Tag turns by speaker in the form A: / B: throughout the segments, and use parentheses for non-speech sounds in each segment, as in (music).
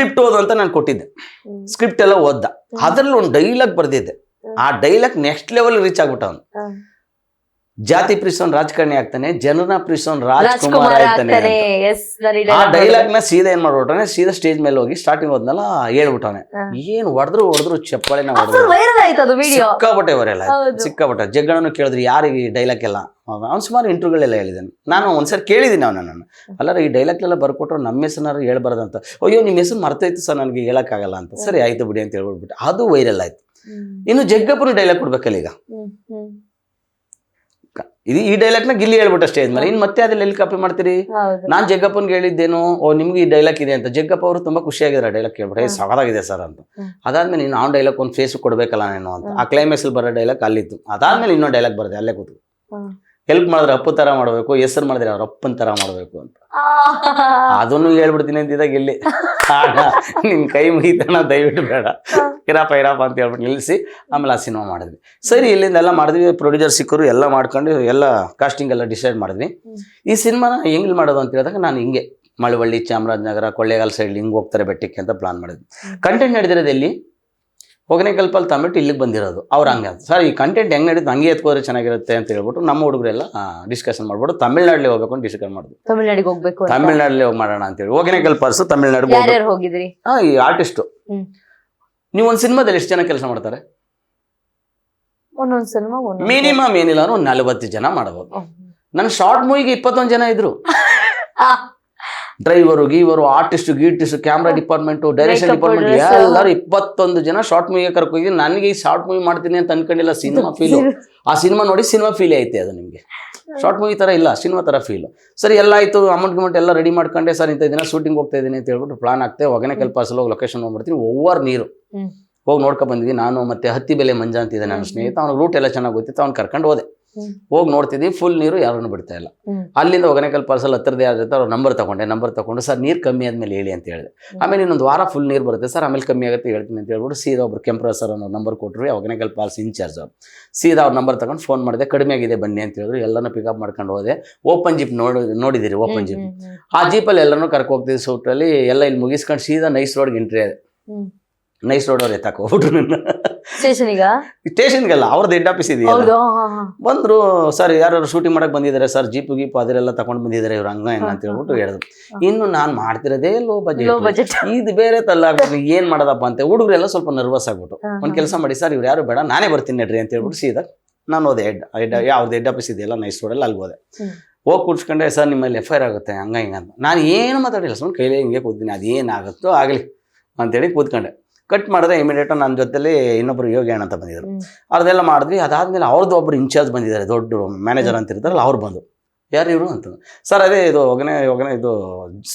A: Script ಓದು ಅಂತ ನಾನು ಕೊಟ್ಟಿದ್ದೆ. ಸ್ಕ್ರಿಪ್ಟ್ ಎಲ್ಲ ಓದ್ದ. ಅದ್ರಲ್ಲಿ ಒಂದು ಡೈಲಾಗ್ ಬರ್ದಿದ್ದೆ. ಆ ಡೈಲಾಗ್ ನೆಕ್ಸ್ಟ್ ಲೆವೆಲ್ ರೀಚ್ ಆಗ್ಬಿಟ್ಟ ಅವನು. ಜಾತಿ ಪ್ರೀಸೋನ್ ರಾಜಕಾರಣಿ ಆಗ್ತಾನೆ ಜನರನ್ನ ಪ್ರೀಸೋನ್ ರಾಜ್ಕುಮಾರ್ ಆಗ್ತಾನೆ.
B: ನಾನು
A: ಆ ಡೈಲಾಗ್ನ ಸೀದಾ ಏನ್ ಮಾಡ್ಬಿಟ್ಟಾನೆ ಸೀದಾ ಸ್ಟೇಜ್ ಮೇಲೆ ಹೋಗಿ ಸ್ಟಾರ್ಟಿಂಗ್ ಹೋದ್ನಲ್ಲ ಹೇಳ್ಬಿಟ್ಟಾನೆ. ಏನ್ ಹೊಡೆದ್ರು ಹೊಡೆದ್ರು ಚಪ್ಪಾಳೆನ ಹೊಡೆದ್ರು.
B: ವೈರಲ್ ಆಯ್ತು
A: ಸಿಕ್ಕಾಪಟ್ಟೆ. ಸಿಕ್ಕಾಪಟ್ಟೆ. ಜಗ್ಗಣ್ಣನು ಕೇಳಿದ್ರು ಯಾರಿಗೆ ಈ ಡೈಲಾಗ್ ಎಲ್ಲ? ಅವ್ನು ಸುಮಾರು ಇಂಟರ್ವ್ಯೂಗಳೆಲ್ಲ ಹೇಳಿದ್ದಾನೆ. ನಾನು ಒಂದ್ಸರಿ ಕೇಳಿದ್ದೀನಿ ಅವನನ್ನು ಅಲ್ಲಾರ ಈ ಡೈಲಾಗ್ ಎಲ್ಲ ಬರ್ಕೊಟ್ರು ನಮ್ಮ ಹೆಸರು ಹೇಳ್ಬಾರ್ದಂತ. ಅಯ್ಯೋ ನಿಮ್ಮ ಹೆಸರು ಮರ್ತೈತು ಸರ್ ನನಗೆ ಹೇಳಕ್ಕಾಗಲ್ಲ ಅಂತ. ಸರಿ ಆಯ್ತು ಬಿಡಿ ಅಂತ ಹೇಳ್ಬಿಟ್ಬಿಟ್ಟು ಅದು ವೈರಲ್ ಆಯ್ತು. ಇನ್ನು ಜಗ್ಗಪ್ಪನ ಡೈಲಾಗ್ ಕೊಡ್ಬೇಕಲ್ಲ ಈಗ? ಇದು ಈ ಡೈಲಾಗ್ನ ಗಿಲ್ಲಿ ಹೇಳ್ಬಿಟ್ಟ ಸ್ಟೇಜ್ ಮೇಲೆ ಇನ್ನು ಮತ್ತೆ ಅದೆಲ್ಲ ಎಲ್ಲಿ ಕಾಪಿ ಮಾಡ್ತೀರಿ? ನಾನ್ ಜಗ್ಗಪ್ಪನ್ಗೆ ಹೇಳಿದ್ದೇನು ಓ ನಿಮ್ಗೆ ಈ ಡೈಲಾಗ್ ಇದೆ ಅಂತ. ಜಗ್ಗಪ್ಪ ಅವರು ತುಂಬಾ ಖುಷಿಯಾಗಿದ್ದಾರೆ ಡೈಲಾಗ್ ಕೇಳ್ಬಿಟ್ಟು. ಸಾಕಾಗಿದೆ ಸರ್ ಅಂತ. ಅದಾದ್ಮೇಲೆ ನೀನು ಆ ಡೈಲಾಗ್ ಒಂದು ಫೇಸ್ ಕೊಡ್ಬೇಕಲ್ಲ ನೀನು ಅಂತ. ಆ ಕ್ಲೈಮ್ಯಾಕ್ಸ್ ಅಲ್ಲಿ ಬರೋ ಡೈಲಾಗ್ ಅಲ್ಲಿತ್ತು. ಅದಾದ್ಮೇಲೆ ಇನ್ನೊಂದು ಡೈಲಾಗ್ ಬರುತ್ತೆ ಅಲ್ಲೇ ಕೂತು. ಹೆಲ್ಪ್ ಮಾಡಿದ್ರೆ ಅಪ್ಪು ತರ ಮಾಡಬೇಕು ಹೆಸರು ಮಾಡಿದ್ರೆ ಅವ್ರ ಅಪ್ಪನ ತರ ಮಾಡಬೇಕು ಅಂತ. ಅದನ್ನು ಹೇಳ್ಬಿಡ್ತೀನಿ ಅಂತಿದ್ದಾಗ ಇಲ್ಲಿ. ನಿನ್ ಕೈ ಮುಗಿತಾನ ದಯವಿಟ್ಟು ಬೇಡ. ಇರಪ್ಪ ಇರಪ್ಪ ಅಂತ ಹೇಳ್ಬಿಟ್ಟು ನಿಲ್ಲಿಸಿ ಆಮೇಲೆ ಆ ಸಿನಿಮಾ ಮಾಡಿದ್ವಿ. ಸರಿ ಇಲ್ಲಿಂದ ಎಲ್ಲ ಮಾಡಿದ್ವಿ ಪ್ರೊಡ್ಯೂಸರ್ ಸಿಕ್ಕರು ಎಲ್ಲ ಮಾಡ್ಕೊಂಡು ಎಲ್ಲ ಕಾಸ್ಟಿಂಗ್ ಎಲ್ಲ ಡಿಸೈಡ್ ಮಾಡಿದ್ವಿ. ಈ ಸಿನಿಮಾನ ಹೆಂಗ್ ಮಾಡೋದು ಅಂತ ಹೇಳಿದಾಗ ನಾನು ಹಿಂಗೆ ಮಳವಳ್ಳಿ ಚಾಮರಾಜನಗರ ಕೊಳ್ಳೇಗಾಲ ಸೈಡ್ ಹಿಂಗೆ ಹೋಗ್ತಾರೆ ಬೆಟ್ಟಕ್ಕೆ ಅಂತ ಪ್ಲಾನ್ ಮಾಡಿದ್ವಿ. ಕಂಟೆಂಟ್ ನಡೆದಿರೋದು ಎಲ್ಲಿ? ಹೊಗನೆಕಲ್ಪಲ್ಲಿ ತಂಬಿಟ್ಟು ಇಲ್ಲಿಗೆ ಬಂದಿರೋದು. ಅವ್ರು ಹಂಗೆ ಅಂತ ಸರ್ ಈ ಕಂಟೆಂಟ್ ಹೆಂಗೆ ನಡೀತು? ಹಂಗೆ ಎತ್ಕೋದ್ರೆ ಚೆನ್ನಾಗಿರುತ್ತೆ ಅಂತ ಹೇಳ್ಬಿಟ್ಟು ನಮ್ಮ ಹುಡುಗರೆಲ್ಲ ಡಿಸ್ಕಷನ್ ಮಾಡ್ಬಿಟ್ಟು ತಮಿಳ್ನಾಡಲ್ಲಿ ಹೋಗ್ಬೇಕು ಅಂತ ಡಿಸ್ಕಸ್ ಮಾಡಿದ್ವಿ.
B: ತಮಿಳ್ನಾಡಿಗೆ ಹೋಗ್ಬೇಕು ಅಂತ.
A: ತಮಿಳ್ನಾಡಲ್ಲಿ ಹೋಗಿ ಮಾಡೋಣ ಅಂತೇಳಿ ಹೊಗನೆಕಲ್ ಪರ್ಸು ತಮಿಳ್ನಾಡಿಗೆ
B: ಹೋಗಿದ್ರಿ?
A: ಹಾ ಈ ಆರ್ಟಿಸ್ಟು. ನೀವು ಒಂದು ಸಿನಿಮಾದಲ್ಲಿ ಎಷ್ಟು ಜನ ಕೆಲಸ ಮಾಡ್ತಾರೆ?
B: ಒಂದೊಂದು ಸಿನಿಮಾ
A: ಮಿನಿಮಮ್ ಏನಿಲ್ಲ ಅಂದ್ರೆ ಒಂದು ನಲವತ್ತು ಜನ ಮಾಡಬಹುದು
B: ಹ್ಮ್.
A: ನನ್ನ ಶಾರ್ಟ್ ಮೂವಿಗೆ ಇಪ್ಪತ್ತೊಂದು ಜನ ಇದ್ರು. (laughs) ಡ್ರೈವರು ಗೀವರು ಆರ್ಟಿಸ್ಟ್ ಗೀಟಿಸ್ಟ್ ಕ್ಯಾಮ್ರಾ ಡಿಪಾರ್ಟ್ಮೆಂಟ್ ಡೈರೆಕ್ಷನ್ ಡಿಪಾರ್ಟ್ಮೆಂಟ್ ಎಲ್ಲರೂ ಇಪ್ಪತ್ತೊಂದು ಜನ ಶಾರ್ಟ್ ಮೂವಿಗೆ ಕರ್ಕೋಗಿ ನನಗೆ ಈ ಶಾರ್ಟ್ ಮೂವಿ ಮಾಡ್ತೀನಿ ಅಂತ ಅನ್ಕೊಂಡಿಲ್ಲ ಸಿನಿಮಾ ಫೀಲ್ (laughs) ಆ ಸಿನಿಮಾ ನೋಡಿ ಸಿನಿಮಾ ಫೀಲ್ ಐತೆ ಅದು ನಿಮಗೆ. ಶಾರ್ಟ್ ಮೂವಿ ತರ ಇಲ್ಲ ಸಿನಿಮಾ ತರ ಫೀಲ್ ಸರಿ ಎಲ್ಲ ಆಯ್ತು ಅಮೌಂಟ್ ಗಿಮೌಂಟ್ ಎಲ್ಲ ರೆಡಿ ಮಾಡ್ಕೊಂಡೆ ಸರ್ ಇಂಥ ದಿನ ಶೂಟಿಂಗ್ ಹೋಗ್ತಾ ಇದ್ದೀನಿ ಅಂತ ಹೇಳ್ಬಿಟ್ಟು ಪ್ಲಾನ್ ಆಗ್ತದೆ ಒಗನೆ ಕೆಲ್ಪಾಸಲ್ಲಿ ಹೋಗಿ ಲೊಕೇಶನ್ ಹೋಗ್ಬಿಡ್ತೀನಿ ಓವರ್ ನೀರು. ಹೋಗಿ ನೋಡ್ಕೊ ಬಂದಿದ್ದೀನಿ ನಾನು ಮತ್ತೆ ಹತ್ತಿ ಬೆಲೆ ಮಂಜ ಅಂತಿದ್ದೆ ನನ್ನ. ಸ್ನೇಹಿತ ಅವ್ನಿಗೆ ರೂಟ್ ಎಲ್ಲ ಚೆನ್ನಾಗಿ ಗೊತ್ತಿತ್ತು ಅವ್ನು ಕರ್ಕೊಂಡು ಹೋದೆ. ಹೋಗಿ ನೋಡ್ತಿದ್ವಿ ಫುಲ್ ನೀರು ಯಾರನ್ನು ಬಿಡ್ತಾ ಇಲ್ಲ. ಅಲ್ಲಿಂದ ಒಗನೇಕಲ್ ಪಾರ್ಸಲ್ ಹತ್ತಿರದ ಆದ್ರೆ ಅವ್ರ ನಂಬರ್ ತಗೊಂಡೆ ನಂಬರ್ ತಗೊಂಡು ಸರ್ ನೀರು ಕಮ್ಮಿ ಆದ್ಮೇಲೆ ಹೇಳಿ ಅಂತ ಹೇಳಿದೆ. ಆಮೇಲೆ ಇನ್ನೊಂದು ವಾರ ಫುಲ್ ನೀರು ಬರುತ್ತೆ ಸರ್ ಆಮೇಲೆ ಕಮ್ಮಿ ಆಗುತ್ತೆ ಹೇಳ್ತೀನಿ ಅಂತ ಹೇಳ್ಬಿಟ್ಟು ಸೀದಾ ಒಬ್ರು ಕೆಂಪ್ರ ಸರ್ ಅನ್ನೋ ನಂಬರ್ ಕೊಟ್ಟರು ಒಗನೇಕಲ್ ಪಾಲ್ಸ್ ಇನ್ಚಾರ್ಜ್ ಅವ್ರು. ಸೀದಾ ಅವ್ರ ನಂಬರ್ ತಗೊಂಡು ಫೋನ್ ಮಾಡಿದೆ ಕಡಿಮೆ ಆಗಿದೆ ಬನ್ನಿ ಅಂತ ಹೇಳಿದ್ರು. ಎಲ್ಲನೂ ಪಿಕಪ್ ಮಾಡ್ಕೊಂಡು ಹೋದೆ. ಓಪನ್ ಜಿಪ್ ನೋಡಿ ನೋಡಿದಿರಿ ಓಪನ್ ಜಿಪ್ ಆ ಜೀಪಲ್ಲಿ ಎಲ್ಲರೂ ಕರ್ಕೊ ಹೋಗ್ತಿದ್ದೆ ಸೂಟ್ರಲ್ಲಿ ಎಲ್ಲ ಇಲ್ಲಿ ಮುಗಿಸ್ಕೊಂಡು ಸೀದಾ ನೈಸ್ ರೋಡ್ಗೆ ಎಂಟ್ರಿ ಆದೆ. ನೈಸ್ ರೋಡ್ ಅವ್ರು ಎತ್ತಾಕೋಬಿಟ್ರು ನನ್ನ.
B: ಸ್ಟೇಷನಿಗ
A: ಸ್ಟೇಷನ್ಗೆಲ್ಲ ಅವ್ರದ್ದು ಹೆಡ್ ಆಫೀಸ್
B: ಇದೆ.
A: ಬಂದ್ರು ಸರ್ ಯಾರು ಶೂಟಿಂಗ್ ಮಾಡಕ್ ಬಂದಿದ್ದಾರೆ ಸರ್ ಜೀಪ್ ಗೀಪ್ ಅದರೆಲ್ಲ ತಗೊಂಡ್ ಬಂದಿದ್ದಾರೆ ಇವ್ರು ಹಂಗ ಹೆಂಗ ಅಂತ ಹೇಳ್ಬಿಟ್ಟು ಹೇಳಿದ್ರು. ಇನ್ನು ನಾನ್ ಮಾಡ್ತಿರೋದೇ ಲೋ ಬಜೆಟ್ ಇದು ಬೇರೆ ತಲ್ಲ ಏನ್ ಮಾಡದಪ್ಪ ಅಂತ ಹುಡುಗರೆಲ್ಲ ಸ್ವಲ್ಪ ನರ್ವಸ್ ಆಗ್ಬಿಟ್ಟು ಒಂದ್ ಕೆಲಸ ಮಾಡಿ ಸರ್ ಇವ್ರು ಯಾರು ಬೇಡ ನಾನೇ ಬರ್ತೀನಿ ನಡ್ರಿ ಅಂತ ಹೇಳ್ಬಿಟ್ಟು ಸೀದಾ ನಾನು ಹೋದೆ ಹೆಡ್ ಹೆಡ್ ಯಾವ್ದು ಹೆಡ್ ಆಫೀಸ್ ಇದೆಯಲ್ಲ ನೈಸ್ ರೋಡಲ್ಲಿ ಅಲ್ಲಿ ಹೋದೆ. ಹೋಗಿ ಕುಡ್ಸ್ಕೊಂಡೆ ಸರ್ ನಿಮ್ಮಲ್ಲಿ ಎಫ್ ಐ ಆರ್ ಆಗುತ್ತೆ ಹಂಗ ಹಿಂಗ ಅಂತ. ನಾನು ಏನು ಮಾತಾಡಿಲ್ಲ ಸುಮ್ಮನೆ ಕೈಲೇ ಹಿಂಗೆ ಕೂತೀನಿ ಅದೇನಾಗುತ್ತೋ ಆಗಲಿ ಅಂತೇಳಿ ಕೂತ್ಕೊಂಡೆ. ಕಟ್ ಮಾಡಿದ್ರೆ ಇಮಿಡಿಯೇಟ್ ನನ್ನ ಜೊತೆಲಿ ಇನ್ನೊಬ್ರು ಯೋಗಿ ಅಣ್ಣ ಅಂತ ಬಂದಿದ್ರು. ಅದೆಲ್ಲ ಮಾಡಿದ್ವಿ ಅದಾದ್ಮೇಲೆ ಅವ್ರದ್ದು ಒಬ್ರು ಇನ್ಚಾರ್ಜ್ ಬಂದಿದ್ದಾರೆ ದೊಡ್ಡ ಮ್ಯಾನೇಜರ್ ಅಂತ ಇರ್ತಾರಲ್ಲ ಅವ್ರು ಬಂದು ಯಾರು ಇವರು ಅಂತ. ಸರ್ ಅದೇ ಇದು ಒಗನೆ ಒಗನೆ ಇದು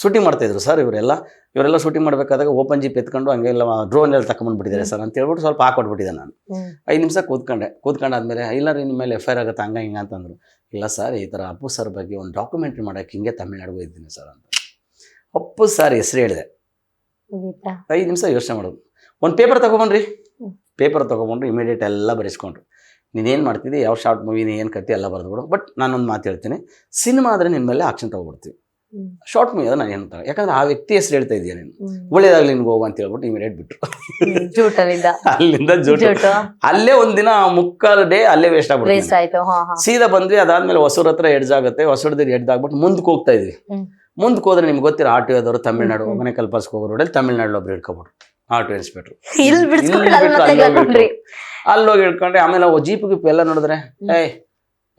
A: ಶೂಟಿಂಗ್ ಮಾಡ್ತಾ ಇದ್ರು ಸರ್ ಇವರೆಲ್ಲ. ಇವರೆಲ್ಲ ಶೂಟಿಂಗ್ ಮಾಡಬೇಕಾದಾಗ ಓಪನ್ ಜೀಪ್ ಎತ್ಕೊಂಡು ಹಂಗೆಲ್ಲ ಡ್ರೋನ್ ಎಲ್ಲ ತಗೊಂಡ್ಬಿಟ್ಟಿದ್ದಾರೆ ಸರ್ ಅಂತ ಹೇಳ್ಬಿಟ್ಟು ಸ್ವಲ್ಪ ಹಾಕೊಟ್ಬಿಟ್ಟಿದ್ದೆ ನಾನು. ಐದು ನಿಮಿಷ ಕೂತ್ಕೊಂಡೆ ಕೂತ್ಕೊಂಡಾದ್ಮೇಲೆ ಇಲ್ಲ ರೀ ನಿಮ್ಮ ಮೇಲೆ ಎಫ್ ಐ ಆರ್ ಆಗುತ್ತೆ ಹಂಗ ಹಿಂಗ ಅಂತಂದ್ರು. ಇಲ್ಲ ಸರ್ ಈ ಥರ ಅಪ್ಪು ಸರ್ ಬಗ್ಗೆ ಒಂದು ಡಾಕ್ಯುಮೆಂಟ್ರಿ ಮಾಡೋಕೆ ಹಿಂಗೆ ತಮಿಳ್ನಾಡಿಗೆ ಇದ್ದೀನಿ ಸರ್ ಅಂತ. ಅಪ್ಪು ಸರ್ ಹೆಸರು ಹೇಳಿದೆ? ಐದು ನಿಮಿಷ ಯೋಚನೆ ಮಾಡೋದು. ಒಂದು ಪೇಪರ್ ತಗೊಬನ್ರಿ. ಪೇಪರ್ ತೊಗೊಬಂದ್ರು ಇಮಿಡಿಯೇಟ್ ಎಲ್ಲ ಬರೆಸ್ಕೊಂಡ್ರು. ನೀನೇನು ಮಾಡ್ತಿದ್ದೆ? ಯಾವ ಶಾರ್ಟ್ ಮೂವಿ ನೀ ಏನು ಕತ್ತಿ ಎಲ್ಲ ಬರೆದ್ಬಿಡು ಬಟ್ ನಾನೊಂದು ಮಾತು ಹೇಳ್ತೀನಿ. ಸಿನಿಮಾ ಆದರೆ ನಿನ್ನ ಮೇಲೆ ಆಕ್ಷನ್ ತೊಗೊಬಿಡ್ತೀವಿ. ಶಾರ್ಟ್ ಮೂವಿ ಅದ ನಾನು ಏನು ತಗೋ ಯಾಕಂದ್ರೆ ಆ ವ್ಯಕ್ತಿ ಹೆಸರು ಹೇಳ್ತಾ ಇದೆಯಾ ನೀನು. ಒಳ್ಳೇದಾಗಲಿ ನಿನ್ಗೆ ಹೋಗು ಅಂತ ಹೇಳ್ಬಿಟ್ಟು ಇಮಿಡಿಯೇಟ್ ಬಿಟ್ರು. ಅಲ್ಲಿಂದ ಜೋಟು. ಅಲ್ಲೇ ಒಂದಿನ ಮುಕ್ಕಾಲು ಡೇ ಅಲ್ಲೇ ವೇಸ್ಟ್
B: ಆಗ್ಬಿಟ್ಟು
A: ಸೀದಾ ಬಂದ್ವಿ ಅದಾದ್ಮೇಲೆ ಹೊಸೂರ್ ಹತ್ರ ಎಡ್ಜ್ ಆಗುತ್ತೆ. ಹೊಸೂರದಲ್ಲಿ ಎಡ್ಜ್ ಆಗ್ಬಿಟ್ಟು ಮುಂದಕ್ಕೆ ಹೋಗ್ತಾ ಇದ್ವಿ. ಮುಂದಕ್ಕೆ ಹೋದ್ರೆ ನಿಮ್ಗೆ ಗೊತ್ತಿರೋ ಆಟೋದವರು ತಮಿಳ್ನಾಡು ಮನೆ ಹೋಗೋ ರೋಡಲ್ಲಿ ತಮಿಳ್ನಾಡಲ್ಲಿ ಒಬ್ರು ಹಿಡ್ಕೊಬಿಟ್ರು ಆಟೋ ಇನ್ಸ್ಪೆಕ್ಟ್ರು
B: ಇಲ್ಲಿ ಬಿಡ್ಸ್ಕೊಂಡು
A: ಇಲ್ಲಿ
B: ಅಲ್ಲಿ
A: ಬಿಟ್ಟು ಹೋಗಿ
B: ಕರ್ಕೊಂಡ್ರಿ
A: ಅಲ್ಲಿ ಹೋಗಿ ಹಿಡ್ಕೊಂಡೆ ಆಮೇಲೆ ಜೀಪ್ ಗೀಪ್ ಎಲ್ಲ ನೋಡಿದ್ರೆ. ಏಯ್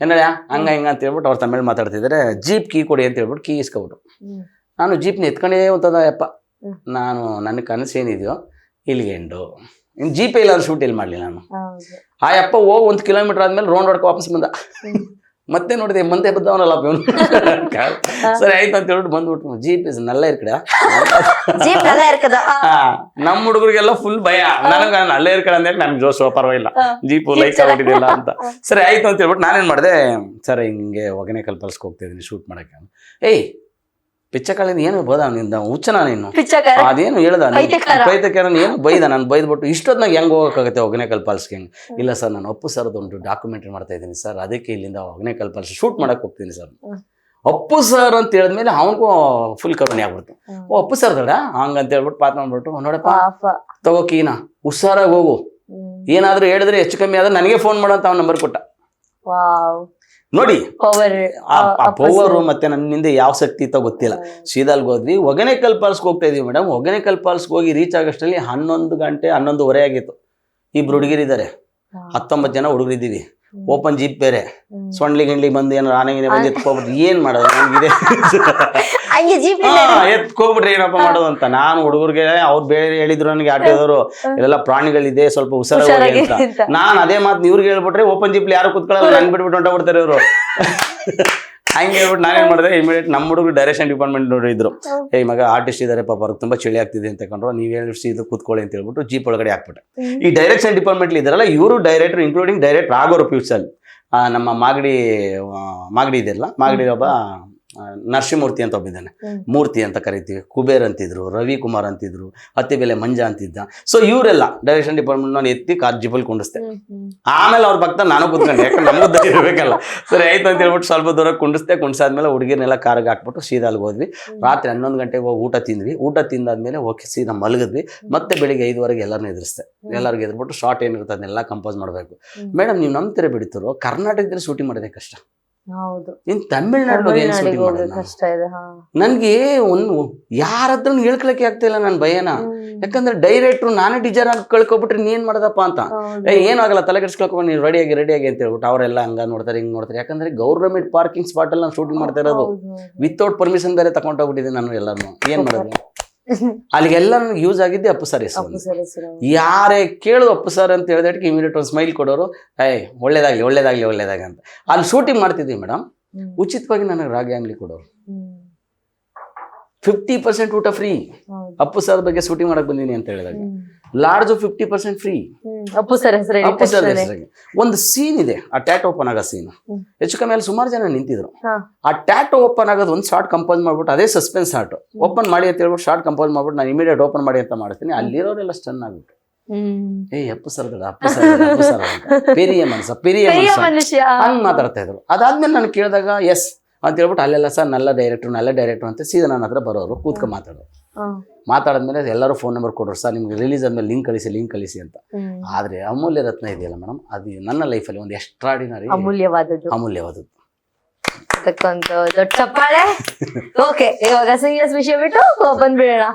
A: ಏನಯ್ಯ ಹಂಗ ಹಿಂಗ ಅಂತ ಹೇಳ್ಬಿಟ್ಟು ಅವ್ರು ತಮಿಳ್ ಮಾತಾಡ್ತಿದ್ರೆ ಜೀಪ್ ಕೀ ಕೊಡಿ ಅಂತ ಹೇಳ್ಬಿಟ್ಟು ಕೀ ಇಸ್ಕೊಬಿಟ್ರು. ನಾನು ಜೀಪ್ನ ಎತ್ಕೊಂಡೇ ಅಂತದಪ್ಪ ಯಪ್ಪ. ನಾನು ನನ್ನ ಕನಸು ಏನಿದೆಯೋ ಇಲ್ಲಿಗೆ ಎಂಡು. ಇನ್ನು ಜೀಪೇ ಇಲ್ಲ ಶೂಟ್ ಇಲ್ಲಿ ಮಾಡಲಿ ನಾನು? ಆ ಯಪ್ಪ ಹೋಗಿ ಒಂದು ಕಿಲೋಮೀಟರ್ ಆದ್ಮೇಲೆ ರೌಂಡ್ ಹೊಡ್ಕೊ ವಾಪಸ್ ಬಂದ. ಮತ್ತೆ ನೋಡಿದೆ ಮುಂದೆ ಬದ್ದವನಲ್ಲ ಸರಿ ಆಯ್ತು ಅಂತ ಹೇಳ್ಬಿಟ್ಟು ಬಂದ್ಬಿಟ್ಟು ಜೀಪ್ ಇಸ್ ನಲ್ಲ ಇರ್ಕಡ. ನಮ್ಮ ಹುಡುಗರಿಗೆಲ್ಲ ಫುಲ್ ಭಯ. ನನಗೆ ಅಲ್ಲೇ ಇರ್ಕಡೆ ಅಂದ್ರೆ ನನ್ಗೆ ಜೋಶ್ ಪರವಾಗಿಲ್ಲ. ಜೀಪ್ ಲೈಕ್ ಆಗ್ಬಿಟ್ಟಿದಿಲ್ಲ ಅಂತ. ಸರಿ ಆಯ್ತು ಅಂತ ಹೇಳ್ಬಿಟ್ಟು ನಾನೇನ್ ಮಾಡಿದೆ? ಸರ್ ಹಿಂಗೆ ಒಗನೆ ಕಲ್ಪಲ್ಸ್ಗೆ ಹೋಗ್ತಿದ್ದೀನಿ ಶೂಟ್ ಮಾಡಕ್ಕೆ. ಏಯ್ ಪಿಚ್ಚಕಾಳಿಂದ ಏನು ಬೋದ ನಿಂದ? ಹುಚ್ಚನ ನೀನು.
B: ಪಿಚ್ಚಕಾರ?
A: ಅದೇನು ಹೇಳ್ದ. ಪೈತಕಾರ ಏನು ಬೈದ? ನಾನು ಬೈದ್ಬಿಟ್ಟು ಇಷ್ಟೊತ್ನಾಗ ಹೆಂಗೆ ಹೋಗೋಕ್ಕಾಗತ್ತೆ ಹೊಗನೇಕಲ್ ಕಲ್ಪಾಲ್ಸ್ಗೆ ಹೆಂಗೆ ಇಲ್ಲ ಸರ್ ನಾನು ಅಪ್ಪು ಸರ್ದು ಒಂದು ಡಾಕ್ಯುಮೆಂಟ್ರಿ ಮಾಡ್ತಾ ಇದ್ದೀನಿ ಸರ್. ಅದಕ್ಕೆ ಇಲ್ಲಿಂದ ಹೊಗನೇಕಲ್ ಕಲ್ಪಾಲ್ಸ್ ಶೂಟ್ ಮಾಡಕ್ಕೆ ಹೋಗ್ತೀನಿ ಸರ್. ಅಪ್ಪು ಸರ್ ಅಂತ ಹೇಳಿದ್ಮೇಲೆ ಅವನಿಗೂ ಫುಲ್ ಕರುಣೆ ಆಗ್ಬಿಡ್ತು. ಓ ಅಪ್ಪು ಸರ್ ದಡ ಹಂಗಂತ ಹೇಳ್ಬಿಟ್ಟು ಪಾತ್ ಮಾಡ್ಬಿಟ್ಟು ನೋಡಪ್ಪ
B: ತಗೋಕೀನಾ
A: ತಗೋ ಕೀನ ಹುಷಾರಾಗಿ ಹೋಗು. ಏನಾದರೂ ಹೇಳಿದ್ರೆ ಹೆಚ್ಚು ಕಮ್ಮಿ ಆದ್ರೆ ನನಗೆ ಫೋನ್ ಮಾಡೋ ಅಂತ ಅವ್ನ ನಂಬರ್ ಕೊಟ್ಟ. ನೋಡಿ
B: ಪವರ್
A: ಆ ಪವರ್ ಮತ್ತೆ ನನ್ನಿಂದ ಯಾವ ಶಕ್ತಿ ಇತ್ತೋ ಗೊತ್ತಿಲ್ಲ. ಸೀದಾಲ್ಗೆ ಹೋದ್ವಿ. ಒಗನೆಕಲ್ ಫಾಲ್ಸ್ಗೆ ಹೋಗ್ತಾ ಇದೀವಿ ಮೇಡಮ್ ಒಗನೆಕಲ್ ಫಾಲ್ಸ್ಗೆ ಹೋಗಿ ರೀಚ್ ಆಗೋಷ್ಟರಲ್ಲಿ ಹನ್ನೊಂದು ಗಂಟೆ ಹನ್ನೊಂದುವರೆ ಆಗಿತ್ತು. ಇಬ್ರು ಹುಡುಗಿರಿದ್ದಾರೆ ಹತ್ತೊಂಬತ್ತು ಜನ ಹುಡುಗರಿದ್ದೀವಿ ಓಪನ್ ಜೀಪ್ ಬೇರೆ. ಸೊಂಡ್ಲಿ ಗಿಂಡ್ಲಿ ಬಂದು ಏನೋ ಆನೆ ಗಿನೆ ಬಂದು ಎತ್ಕೊಬಿಟ್ರು ಏನ್ ಮಾಡೋದು? ನನಗಿದೆ (laughs)
B: ಹಂಗೆ ಜೀಪ್
A: ಏನಪ್ಪ ಮಾಡೋದು ಅಂತ. ನಾನು ಹುಡುಗರಿಗೆ ಅವ್ರು ಬೇರೆ ಹೇಳಿದ್ರು ನನಗೆ ಆಟೋದವರು ಇಲ್ಲೆಲ್ಲ ಪ್ರಾಣಿಗಳಿದೆ ಸ್ವಲ್ಪ ಹುಷಾರಾಗಿ ಅಂತ. ನಾನು ಅದೇ ಮಾತು ಇವ್ರಿಗೆ ಹೇಳ್ಬಿಟ್ರೆ ಓಪನ್ ಜಿಪ್ಲಿ ಯಾರು ಕುತ್ಕೊಳ್ಳಲ್ಲ ನನ್ ಬಿಟ್ಬಿಟ್ಟು ಹೊಂಟೋಗ್ಬಿಡ್ತಾರೆ ಇವರು. (laughs) ಹಂಗೆ ಹೇಳ್ಬಿಟ್ಟು ನಾನೇನ್ ಮಾಡಿದೆ ಇಮಿಡಿಯೇಟ್ ನಮ್ಮ ಹುಡುಗರು ಡೈರೆಕ್ಷನ್ ಡಿಪಾರ್ಟ್ಮೆಂಟ್ ನೋಡಿ ಇದ್ರು. ಏ ಮಗ ಆರ್ಟಿಸ್ಟ್ ಇದಾರೆ ಪಾಪ ಅವ್ರಿಗೆ ತುಂಬಾ ಚಳಿ ಆಗ್ತಿದೆ ಅಂತ ಕಂಡ್ರು. ನೀವು ಹೇಳಿ ಇದು ಕೂತ್ಕೊಳ್ಳಿ ಅಂತ ಹೇಳ್ಬಿಟ್ಟು ಜೀಪ್ ಒಳಗಡೆ ಹಾಕ್ಬಿಟ್ಟೆ. ಈ ಡೈರೆಕ್ಷನ್ ಡಿಪಾರ್ಟ್ಮೆಂಟ್ ಇದಾರಲ್ಲ ಇವರು ಡೈರೆಕ್ಟರ್ ಇನ್ಕ್ಲೂಡಿಂಗ್ ಡೈರೆಕ್ಟರ್ ಆಗೋರು ಪ್ಯೂಸಲ್ ನಮ್ಮ ಮಾಗಡಿ ಮಾಗಡಿ ಇದೆಯಲ್ಲ ಮಾಗಡಿ ಒಬ್ಬ ನರಸಿಂಹಮೂರ್ತಿ ಅಂತ ಒಬ್ಬಿದ್ದಾನೆ. ಮೂರ್ತಿ ಅಂತ ಕರಿತೀವಿ. ಕುಬೇರ್ ಅಂತಿದ್ರು ರವಿ ಕುಮಾರ್ ಅಂತಿದ್ರು ಹತ್ತಿಬೆಲೆ ಮಂಜ ಅಂತಿದ್ದ. ಸೊ ಇವರೆಲ್ಲ ಡೈರೆಕ್ಷನ್ ಡಿಪಾರ್ಟ್ಮೆಂಟ್ ನಾನು ಎತ್ತಿ ಕಾರ್ ಜಿಪಲ್ ಕುಂಡಿಸ್ದೆ. ಆಮೇಲೆ ಅವ್ರ ಭಕ್ತ ನಾನು ಕೂತ್ಕೊಂಡೆ. ಯಾಕಂದ್ರೆ ನಮಗೂ ಇರಬೇಕಲ್ಲ. ಸರಿ ಆಯ್ತು ಅಂತ ಹೇಳ್ಬಿಟ್ಟು ಸ್ವಲ್ಪ ದೂರ ಕುಂಡಿಸ್ದೆ. ಕುಂಡಿಸಾದ್ಮೇಲೆ ಹುಡುಗಿರ್ನೆಲ್ಲ ಕಾರ್ಗೆ ಹಾಕ್ಬಿಟ್ಟು ಸೀದಾಲ್ಗೆ ಹೋದ್ವಿ. ರಾತ್ರಿ ಹನ್ನೊಂದು ಗಂಟೆಗೆ ಹೋಗಿ ಊಟ ತಿಂದ್ವಿ. ಊಟ ತಿಂದಾದ್ಮೇಲೆ ಓಕೆ ಸೀದಾ ಮಲಗಿದ್ವಿ. ಮತ್ತೆ ಬೆಳಿಗ್ಗೆ ಐದುವರೆಗೆ ಎಲ್ಲರನ್ನೂ ಎದುರಿಸ್ತೆ ಎಲ್ಲರಿಗೂ ಎದ್ಬಿಟ್ಟು ಶಾರ್ಟ್ ಏನಿರುತ್ತೆ ಅದನ್ನೆಲ್ಲ ಕಂಪೋಸ್ ಮಾಡಬೇಕು. ಮೇಡಮ್ ನೀವು ನಂಬ್ತಿರ ಬಿಡ್ತಾರೋ ಕರ್ನಾಟಕದಲ್ಲಿ ಶೂಟಿಂಗ್ ಮಾಡೋದೇ ಕಷ್ಟ. ಇನ್ನು ತಮಿಳ್ನಾಡು ನನ್ಗೆ
B: ಒಂದ್
A: ಶೂಟಿಂಗ್ ಮಾಡೋದು
B: ಕಷ್ಟ ಇದೆ ಹಾ.
A: ನನಗೆ ಒಂದು ಯಾರ ಹತ್ರ ಹೇಳ್ಕೊಳಕ್ಕೆ ಆಗ್ತಾ ಇಲ್ಲ ನನ್ನ ಭಯನ. ಯಾಕಂದ್ರೆ ಡೈರೆಕ್ಟ್ರು ನಾನೇ ಡಿಜರ್ ಆಗಿ ಕಳ್ಕೊಬಿಟ್ರೆ ನೀನ್ ಮಾಡ್ದಪ್ಪ ಅಂತ.
B: ಆಗಲ್ಲ
A: ತಲೆ ಏನಾಗಲ್ಲ ನೀನ್ ರೆಡಿ ಆಗಿ ರೆಡಿ ಆಗಿ ಅಂತ ಹೇಳ್ಬಿಟ್ಟು ಅವರೆಲ್ಲ ಹಂಗ ನೋಡ್ತಾರೆ ಹಿಂಗ್ ನೋಡ್ತಾರೆ. ಯಾಕಂದ್ರೆ ಗೌರ್ಮೆಂಟ್ ಪಾರ್ಕಿಂಗ್ ಸ್ಪಾಟ್ ಅಲ್ಲಿ ನಾನು ಶೂಟಿಂಗ್ ಮಾಡ್ತಾ ಇರೋದು. ವಿತೌಟ್ ಪರ್ಮಿಷನ್ ಬೇರೆ ತಗೊಂಡೋಗ್ಬಿಟ್ಟಿದೆ ನಾನು ಎಲ್ಲಾರು ಏನ್ ಮಾಡೋದು? ಅಲ್ಲಿಗೆಲ್ಲ ನನಗೆ ಯೂಸ್ ಆಗಿದ್ದೆ ಅಪ್ಪು ಸರ್ ಯಾರೇ ಕೇಳು ಅಪ್ಪು ಸರ್ ಅಂತ ಹೇಳಿದಕ್ಕೆ ಇಮಿಡಿಯೇಟ್ ಒಂದು ಸ್ಮೈಲ್ ಕೊಡೋರು ಏಯ್ ಒಳ್ಳೇದಾಗ್ಲಿ ಒಳ್ಳೇದಾಗ್ಲಿ ಒಳ್ಳೇದಾಗ ಅಂತ. ಅಲ್ಲಿ ಶೂಟಿಂಗ್ ಮಾಡ್ತಿದ್ವಿ ಮೇಡಮ್. ಉಚಿತವಾಗಿ ನನಗೆ ರಾಗಿ ಆಗ್ಲಿ ಕೊಡೋರು. ಫಿಫ್ಟಿ ಪರ್ಸೆಂಟ್ ಊಟ ಫ್ರೀ. ಅಪ್ಪು ಸರ್ ಬಗ್ಗೆ ಶೂಟಿಂಗ್ ಮಾಡಕ್ ಬಂದೀನಿ ಅಂತ ಹೇಳಿದಾಗ.
B: Large
A: large fifty percent free.
B: Appu sir ಹೆಸರು
A: ಒಂದು ಸೀನ್ ಇದೆ ಆ ಟ್ಯಾಟ್ ಓಪನ್ ಆಗೋ ಸೀನ್ ಹೆಚ್ಚು ಕಮ್ಮಿ ಅಲ್ಲಿ ಸುಮಾರು ಜನ ನಿಂತಿದ್ರು. ಆ ಟ್ಯಾಟ್ ಓಪನ್ ಆಗೋದು ಒಂದು ಶಾರ್ಟ್ ಕಂಪೋಸ್ ಮಾಡ್ಬಿಟ್ಟು ಅದೇ ಸಸ್ಪೆನ್ಸ್ ಶಾರ್ಟ್ ಓಪನ್ ಮಾಡಿ ಅಂತ ಹೇಳ್ಬಿಟ್ಟು ಶಾರ್ಟ್ ಕಂಪೋಸ್ ಮಾಡ್ಬಿಟ್ಟು ನಾನು ಇಮಿಡಿಯೇಟ್ ಓಪನ್ ಮಾಡಿ ಅಂತ ಮಾಡ್ತೀನಿ. ಅಲ್ಲಿರೋರೆಲ್ಲ ಸ್ಟನ್ ಆಗ್ಬಿಟ್ಟು ಏ ಸರ್ ಅಪ್ಪು ಮಾತಾಡ್ತಾ ಇದ್ರು. ಅದಾದ್ಮೇಲೆ ನಾನು ಕೇಳಿದಾಗ ಎಸ್ ಅಂತ ಹೇಳ್ಬಿಟ್ಟು ಅಲ್ಲೆಲ್ಲ ಸರ್ ನಲ್ಲ ಡೈರೆಕ್ಟರ್ ನಲ್ಲ ಡೈರೆಕ್ಟರ್ ಅಂತ ಸೀದಾ ನನ್ನ ಹತ್ರ ಬರೋರು ಕೂತ್ಕೊಂಡು ಮಾತಾಡೋರು. ಮಾತಾಡಿದ್ಮೇಲೆ ಎಲ್ಲರೂ ಫೋನ್ ನಂಬರ್ ಕೊಡೋರು ಸರ್ ನಿಮ್ಗೆ ರಿಲೀಸ್ ಆದ್ಮೇಲೆ ಲಿಂಕ್ ಕಳಿಸಿ ಲಿಂಕ್ ಕಳಿಸಿ ಅಂತ. ಆದ್ರೆ ಅಮೂಲ್ಯ ರತ್ನ ಇದೆಯಲ್ಲ ಮೇಡಮ್ ಅದು ನನ್ನ ಲೈಫಲ್ಲಿ ಒಂದು ಎಕ್ಸ್ಟ್ರಾಡಿನರಿ
B: ಅಮೂಲ್ಯವಾದದ್ದು.
A: ಅಮೂಲ್ಯವಾದದ್ದು.
B: ಅದಕ್ಕೊಂದು ದೊಡ್ಡ ಚಪ್ಪಾಳೆ. ಓಕೆ ಇವಾಗ ಸೀರಿಯಸ್ ವಿಷಯ ಬಿಟ್ಟು ಬಂದ್ಬಿಡೋಣ.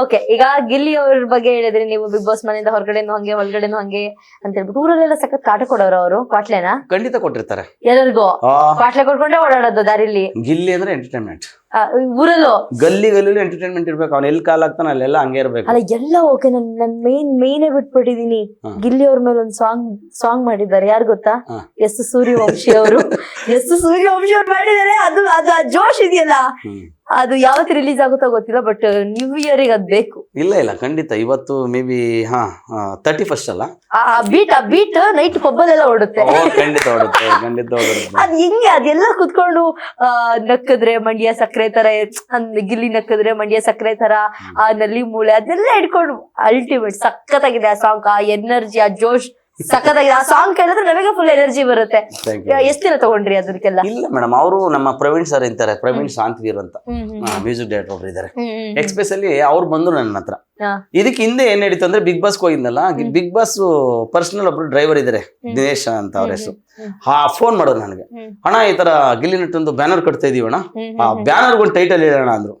B: ಓಕೆ ಈಗ ಗಿಲ್ಲಿ ಅವ್ರ ಬಗ್ಗೆ ಹೇಳಿದ್ರಿ ನೀವು ಬಿಗ್ ಬಾಸ್ ಮನೆಯಿಂದ ಹೊರಗಡೆನೂ ಹಂಗೆ ಒಳಗಡೆನೂ ಹಂಗೆ ಅಂತ ಹೇಳ್ಬಿಟ್ಟು ಊರಲ್ಲೆಲ್ಲ ಸಖತ್ ಕಾಟ ಕೊಡೋರು ಅವರು ಕ್ವಾಟ್ಲೆನ
A: ಖಂಡಿತ ಕೊಟ್ಟಿರ್ತಾರೆ.
B: ಎಲ್ಲರಿಗೂ?
A: ಕಾಟ್ಲೆ
B: ಕ್ವಾಟ್ಲೆ ಕೊಡ್ಕೊಂಡೇ ಓಡಾಡೋದು ದಾರಿಲಿ.
A: ಗಿಲ್ಲಿ ಅಂದ್ರೆ ಎಂಟರ್ಟೈನ್ಮೆಂಟ್
B: ಊರಲ್ಲೂ.
A: ಗಲ್ಲಿ ಗಲ್ಲಿ ಎಂಟರ್ಟೈನ್ಮೆಂಟ್ ಇರ್ಬೇಕು. ಅವ್ನು ಎಲ್ಲಿ ಕಾಲ್ ಆಗ್ತಾನೆ ಅಲ್ಲೆಲ್ಲ ಹಂಗೆ ಇರ್ಬೇಕು.
B: ಅಲ್ಲ ಎಲ್ಲ ಓಕೆ ನನ್ ನನ್ ಮೇನ್ ಮೇನೇ ಬಿಟ್ಬಿಟ್ಟಿದೀನಿ. ಗಿಲ್ಲಿ ಅವ್ರ ಮೇಲೆ ಒಂದು ಸಾಂಗ್ ಸಾಂಗ್ ಮಾಡಿದ್ದಾರೆ. ಯಾರು ಗೊತ್ತಾ. ಎಸ್. ಸೂರ್ಯವಂಶಿ ಅವರು. (laughs) ಎಸ್. ಸೂರ್ಯವಂಶಿ ಅವ್ರು ಮಾಡಿದ್ದಾರೆ. ಅದು ಅದು ಆ ಜೋಶ್ ಇದೆಯಲ್ಲ. ಅದು ಯಾವತ್ತು ರಿಲೀಸ್ ಆಗುತ್ತೋ ಗೊತ್ತಿಲ್ಲ ಬಟ್ ನ್ಯೂ ಇಯರ್ ಅದ್ ಬೇಕು.
A: ಇಲ್ಲ ಇಲ್ಲ ಖಂಡಿತ. ಇವತ್ತು ಮೇ ಬಿ ಹಾ ತರ್ಟಿ ಫಸ್ಟ್ ಅಲ್ಲ?
B: ಆ ಬೀಟ್ ಆ ಬೀಟ್ ನೈಟ್ ಕೊಬ್ಬಲೆಲ್ಲ ಓಡುತ್ತೆ.
A: ಓ ಖಂಡಿತ ಹೊಡುತ್ತೆ ಖಂಡಿತ ಹೊಡುತ್ತೆ
B: ಅದ್ ಹಿಂಗೆ ಅದೆಲ್ಲ ಕುತ್ಕೊಂಡು ಆ ನಕ್ಕದ್ರೆ ಮಂಡ್ಯ ಸಕ್ಕರೆ ತರ ಅಂದ್ ಗಿಲ್ಲಿ ನಕ್ಕದ್ರೆ ಮಂಡ್ಯ ಸಕ್ಕರೆ ತರ ಆ ನಲ್ಲಿ ಮೂಳೆ ಅದೆಲ್ಲ ಇಟ್ಕೊಂಡು ಅಲ್ಟಿಮೇಟ್ ಸಖತ್ತಾಗಿದೆ ಆ ಸಾಂಗ್ ಆ ಎನರ್ಜಿ ಆ ಜೋಶ್ ಸಖತ್ತಾಗಿದೆ ಆ ಸಾಂಗ್ ಕೇಳಿದ್ರೆ ನಮಗೆ ಫುಲ್ ಎನರ್ಜಿ ಬರುತ್ತೆ.
A: ಯಾ
B: ಎಷ್ಟ್ ದಿನ ತಗೊಂಡ್ರಿ ಅದಕ್ಕೆಲ್ಲ
A: ಇಲ್ಲ ಮೇಡಮ್ ಅವರು ನಮ್ಮ ಪ್ರವೀಣ್ ಸರ್ ಇರ್ತಾರೆ ಪ್ರವೀಣ್ ಶಾಂತವೀರ್ ಅಂತ. ಮ್ಯೂಸಿಕ್ ಡೈರೆಕ್ಟರ್ ಒಬ್ರು ಇದ್ದಾರೆ.
B: ಎಕ್ಸ್ಪ್ರೆಸ್
A: ಅಲ್ಲಿ. ಅವ್ರು ಬಂದ್ರು ನನ್ನ ಹತ್ರ. ಇದಕ್ಕೆ ಹಿಂದೆ ಏನ್ ನಡೀತು ಅಂದ್ರೆ ಬಿಗ್ ಬಾಸ್ ಹೋಗಿದ್ನಲ್ಲ ಬಿಗ್ ಬಾಸ್ ಪರ್ಸನಲ್ ಒಬ್ರು ಡ್ರೈವರ್ ಇದ್ದಾರೆ ದಿನೇಶ್ ಅಂತ ಅವ್ರ ಹೆಸರು. ಆ ಫೋನ್ ಮಾಡೋರು ನನಗೆ. ಅಣ್ಣ ಈ ತರ ಗಿಲ್ಲಿ ನಟೊಂದು ಬ್ಯಾನರ್ ಕಟ್ತಾ ಇದೀವಿ ಅಣ್ಣ. ಆ ಬ್ಯಾನರ್ ಒಂದು ಟೈಟಲ್ ಹೇಳೋಣ ಅಂದ್ರು.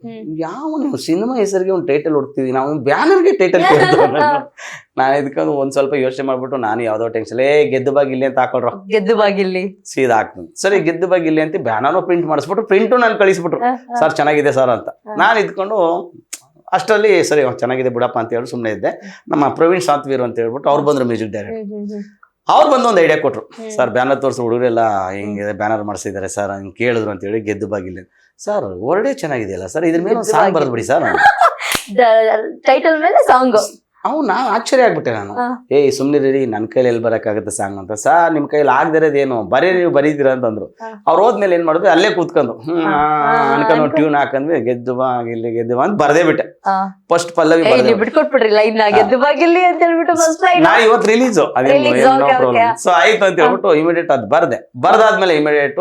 A: ಯಾವ ನೀವು ಸಿನಿಮಾ ಹೆಸರಿಗೆ ಒಂದು ಟೈಟಲ್ ಹುಡ್ತಿದೀವಿ ನಾವು ಬ್ಯಾನರ್ಗೆ ಟೈಟಲ್ ನಾನು ಇದಕ್ಕೊಂದು ಒಂದ್ ಸ್ವಲ್ಪ ಯೋಚನೆ ಮಾಡ್ಬಿಟ್ಟು ನಾನು ಯಾವ್ದೋ ಟೆನ್ಷನ್ ಏ ಗೆದ್ದು ಬಾಗಿಲ್ಲಿ ಇಲ್ಲಿ ಅಂತ ಹಾಕೊಳ್ರ.
B: ಗೆದ್ದು ಬಾಗಿಲ್ಲಿ
A: ಸೀದಾ ಹಾಕ್ತೀನಿ. ಸರಿ ಗೆದ್ದು ಬಾಗಿಲ್ಲಿ ಇಲ್ಲಿ ಅಂತ ಬ್ಯಾನರ್ ಪ್ರಿಂಟ್ ಮಾಡಿಸ್ಬಿಟ್ಟು ಪ್ರಿಂಟು ನಾನು ಕಳಿಸ್ಬಿಟ್ರು. ಸರ್ ಚೆನ್ನಾಗಿದೆ ಸರ್ ಅಂತ. ನಾನು ಇದ್ಕೊಂಡು ಅಷ್ಟರಲ್ಲಿ ಸರಿ ಚೆನ್ನಾಗಿದೆ ಬಿಡಪ್ಪ ಅಂತ ಹೇಳಿ ಸುಮ್ಮನೆ ಇದ್ದೆ. ನಮ್ಮ ಪ್ರವೀಣ್ ಶಾಂತವೀರ್ ಅಂತ ಹೇಳ್ಬಿಟ್ಟು ಅವ್ರು ಬಂದ್ರು ಮ್ಯೂಸಿಕ್ ಡೈರೆಕ್ಟರ್.
B: ಹ್ಮ್.
A: ಅವ್ರು ಬಂದು ಒಂದು ಐಡಿಯಾ
B: ಕೊಟ್ಟರು.
A: ಸರ್ ಬ್ಯಾನರ್ ತೋರಿಸಿ ಹುಡುಗರೆಲ್ಲ ಹಿಂಗೆ ಬ್ಯಾನರ್ ಮಾಡಿಸಿದ್ದಾರೆ ಸರ್ ಹಂಗೆ ಕೇಳಿದ್ರು ಅಂತ ಹೇಳಿ ಗೆದ್ದು ಬಾಗಿಲ್ಲ ಸರ್ ವರ್ಡೇ ಚೆನ್ನಾಗಿದೆಯಲ್ಲ ಸರ್ ಇದ್ರ ಮೇಲೆ ಒಂದು ಸಾಂಗ್ ಬರೆದ್ಬಿಡಿ ಸರ್. (laughs)
B: ಟೈಟಲ್ ಮೇಲೆ ಸಾಂಗ್
A: ಅವ್ನು ನಾನು ಆಶ್ಚರ್ಯ ಆಗ್ಬಿಟ್ಟೆ ನಾನು. ಏಯ್ ಸುಮ್ಮನೆ ರೀ ನನ್ನ ಕೈಲಿ ಎಲ್ಲಿ ಬರೋಕ್ಕಾಗುತ್ತೆ ಸಾಂಗ್ ಅಂತ. ಸರ್ ನಿಮ್ಮ ಕೈಲಿ ಆಗದಿರೋದೇನು ಬರೀ ನೀವು ಬರೀದಿರ ಅಂತಂದ್ರು. ಅವ್ರ ಹೋದ್ಮೇಲೆ ಏನ್ ಮಾಡಿದ್ರು? ಅಲ್ಲೇ ಕೂತ್ಕೊಂಡು ಹ್ಮ್. ಅನ್ಕೊಂಡು ಟ್ಯೂನ್ ಹಾಕಂದ್ವಿ ಗೆದ್ದು ಬಾ ಇಲ್ಲಿ ಗೆದ್ದು ಬಾ ಅಂತ ಬರ್ದೇ ಬಿಟ್ಟೆ. ಫಸ್ಟ್ ಪಲ್ಲವಿ
B: ಬಿಟ್ಕೊಟ್ಬಿಡ್ರಿ ಲೈನ್ ಅಂತ ಹೇಳ್ಬಿಟ್ಟು
A: ನಾ. ಇವತ್ತು ರಿಲೀಸ್ ಅದೇನು ಪ್ರಾಬ್ಲಮ್. ಸೊ ಆಯ್ತು ಅಂತ ಹೇಳ್ಬಿಟ್ಟು ಇಮಿಡಿಯೇಟ್ ಅದು ಬರ್ದೆ. ಬರ್ದಾದ್ಮೇಲೆ ಇಮಿಡಿಯೇಟ್